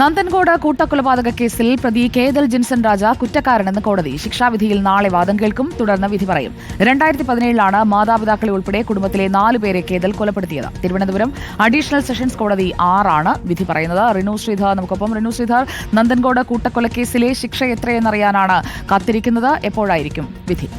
നന്ദൻകോട് കൂട്ടക്കൊലപാതക കേസിൽ പ്രതി കേതൽ ജിൻസൺ രാജ കുറ്റക്കാരനെന്ന് കോടതി. ശിക്ഷാവിധിയിൽ നാളെ വാദം കേൾക്കും. തുടർന്ന് വിധി പറയും. രണ്ടായിരത്തി പതിനേഴിലാണ് മാതാപിതാക്കളെ ഉൾപ്പെടെ കുടുംബത്തിലെ നാലുപേരെ കേതൽ കൊലപ്പെടുത്തിയത്. തിരുവനന്തപുരം അഡീഷണൽ സെഷൻസ് കോടതി ആറാണ് വിധി പറയുന്നത്. റിനു ശ്രീധർ നമുക്കൊപ്പം. റിനു ശ്രീധർ നന്ദൻകോട് കൂട്ടക്കൊലക്കേസിലെ ശിക്ഷ എത്രയെന്നറിയാനാണ് കാത്തിരിക്കുന്നത്. എപ്പോഴായിരിക്കും വിധി?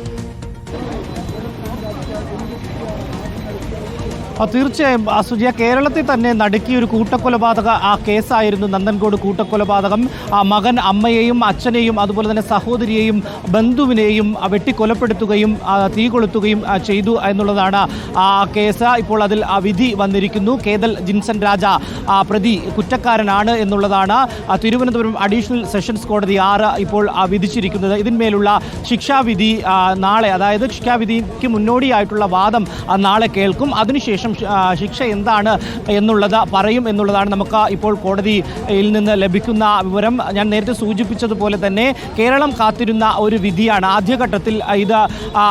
തീർച്ചയായും സുജിയ കേരളത്തിൽ തന്നെ നടുക്കിയ ഒരു കൂട്ടക്കൊലപാതക ആ കേസായിരുന്നു നന്ദൻകോട് കൂട്ടക്കൊലപാതകം. ആ മകൻ അമ്മയെയും അച്ഛനെയും അതുപോലെ തന്നെ സഹോദരിയെയും ബന്ധുവിനെയും വെട്ടിക്കൊലപ്പെടുത്തുകയും തീ കൊളുത്തുകയും ചെയ്തു എന്നുള്ളതാണ് ആ കേസ്. ഇപ്പോൾ അതിൽ ആ വിധി വന്നിരിക്കുന്നു. കേതൽ ജിൻസൺ രാജ പ്രതി കുറ്റക്കാരനാണ് എന്നുള്ളതാണ്. തിരുവനന്തപുരം അഡീഷണൽ സെഷൻസ് കോടതി ആറ് ഇപ്പോൾ വിധിച്ചിരിക്കുന്നത്. ഇതിന്മേലുള്ള ശിക്ഷാവിധി നാളെ അതായത് ശിക്ഷാവിധിക്ക് മുന്നോടിയായിട്ടുള്ള വാദം നാളെ കേൾക്കും. അതിനുശേഷം ശ- ശിക്ഷ എന്താണ് എന്നുള്ളത് പറയും എന്നുള്ളതാണ് നമുക്ക് ഇപ്പോൾ കോടതിയിൽ നിന്ന് ലഭിക്കുന്ന വിവരം. ഞാൻ നേരത്തെ സൂചിപ്പിച്ചതുപോലെ തന്നെ കേരളം കാത്തിരുന്ന ഒരു വിധിയാണ്. ആദ്യഘട്ടത്തിൽ ഇത്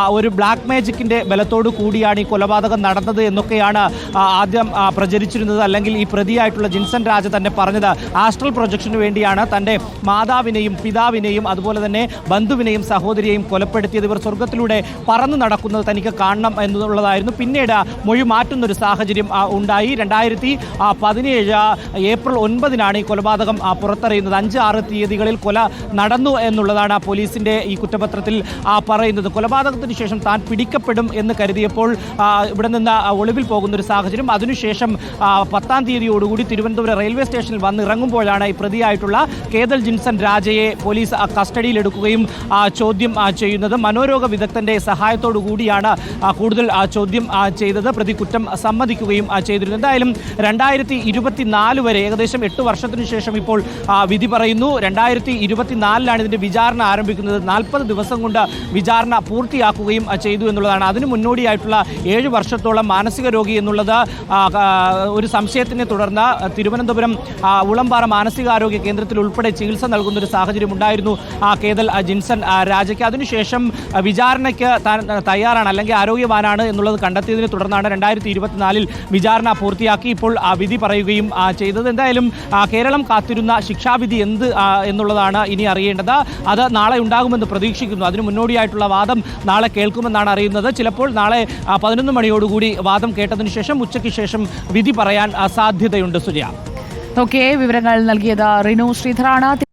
ഒരു ബ്ലാക്ക് മാജിക്കിന്റെ ബലത്തോടു കൂടിയാണ് ഈ കൊലപാതകം നടന്നത് എന്നൊക്കെയാണ് ആദ്യം പ്രചരിച്ചിരുന്നത്. അല്ലെങ്കിൽ ഈ പ്രതിയായിട്ടുള്ള ജിൻസൺ രാജ തന്നെ പറഞ്ഞത് ആസ്ട്രൽ പ്രൊജക്ഷന് വേണ്ടിയാണ് തന്റെ മാതാവിനെയും പിതാവിനെയും അതുപോലെ തന്നെ ബന്ധുവിനെയും സഹോദരിയെയും കൊലപ്പെടുത്തിയത്. ഇവർ സ്വർഗത്തിലൂടെ പറന്നു നടക്കുന്നത് തനിക്ക് കാണണം എന്നുള്ളതായിരുന്നു. പിന്നീട് മൊഴി മാറ്റുന്നൊരു സാഹചര്യം ഉണ്ടായി. രണ്ടായിരത്തി പതിനേഴ് ഏപ്രിൽ ഒൻപതിനാണ് ഈ കൊലപാതകം പുറത്തറിയുന്നത്. അഞ്ച് ആറ് തീയതികളിൽ കൊല നടന്നു എന്നുള്ളതാണ് പോലീസിന്റെ ഈ കുറ്റപത്രത്തിൽ പറയുന്നത്. കൊലപാതകത്തിന് ശേഷം താൻ പിടിക്കപ്പെടും എന്ന് കരുതിയപ്പോൾ ഇവിടെ നിന്ന് ഒളിവിൽ പോകുന്ന ഒരു സാഹചര്യം. അതിനുശേഷം പത്താം തീയതിയോടുകൂടി തിരുവനന്തപുരം റെയിൽവേ സ്റ്റേഷനിൽ വന്ന് ഇറങ്ങുമ്പോഴാണ് ഈ പ്രതിയായിട്ടുള്ള കേതൽ ജിൻസൺ രാജയെ പോലീസ് കസ്റ്റഡിയിലെടുക്കുകയും ചോദ്യം ചെയ്യുന്നത്. മനോരോഗ വിദഗ്ധന്റെ സഹായത്തോടു കൂടിയാണ് കൂടുതൽ ചോദ്യം ചെയ്തത്. പ്രതി കുറ്റം സമ്മതിക്കുകയും ചെയ്തിരുന്നു. എന്തായാലും രണ്ടായിരത്തി ഇരുപത്തിനാല് വരെ ഏകദേശം എട്ട് വർഷത്തിനു ശേഷം ഇപ്പോൾ വിധി പറയുന്നു. രണ്ടായിരത്തി ഇരുപത്തിനാലിലാണ് ഇതിന്റെ വിചാരണ ആരംഭിക്കുന്നത്. നാൽപ്പത് ദിവസം കൊണ്ട് വിചാരണ പൂർത്തിയാക്കുകയും ചെയ്തു എന്നുള്ളതാണ്. അതിന് മുന്നോടിയായിട്ടുള്ള ഏഴ് വർഷത്തോളം മാനസിക രോഗി എന്നുള്ളത് ഒരു സംശയത്തിനെ തുടർന്ന് തിരുവനന്തപുരം ഉളമ്പാറ മാനസികാരോഗ്യ കേന്ദ്രത്തിൽ ഉൾപ്പെടെ ചികിത്സ നൽകുന്ന ഒരു സാഹചര്യം ഉണ്ടായിരുന്നു ആ കേതൽ ജിൻസൺ രാജയ്ക്ക്. അതിനുശേഷം വിചാരണയ്ക്ക് തയ്യാറാണ് അല്ലെങ്കിൽ ആരോഗ്യവാനാണ് എന്നുള്ളത് കണ്ടെത്തിയതിനെ തുടർന്നാണ് രണ്ടായിരത്തി ഇരുപത്തിനാലിൽ വിചാരണ പൂർത്തിയാക്കി ഇപ്പോൾ വിധി പറയുകയും ചെയ്തത്. എന്തായാലും കേരളം കാത്തിരുന്ന ശിക്ഷാവിധി എന്ത് എന്നുള്ളതാണ് ഇനി അറിയേണ്ടത്. അത് നാളെ ഉണ്ടാകുമെന്ന് പ്രതീക്ഷിക്കുന്നു. അതിന് മുന്നോടിയായിട്ടുള്ള വാദം നാളെ കേൾക്കുമെന്നാണ് അറിയുന്നത്. ചിലപ്പോൾ നാളെ പതിനൊന്ന് മണിയോടുകൂടി വാദം കേട്ടതിന് ശേഷം ഉച്ചയ്ക്ക് ശേഷം വിധി പറയാൻ സാധ്യതയുണ്ട് സുജയ ഓക്കെ വിവരങ്ങൾ നൽകിയത് റിനു ശ്രീധറാണ്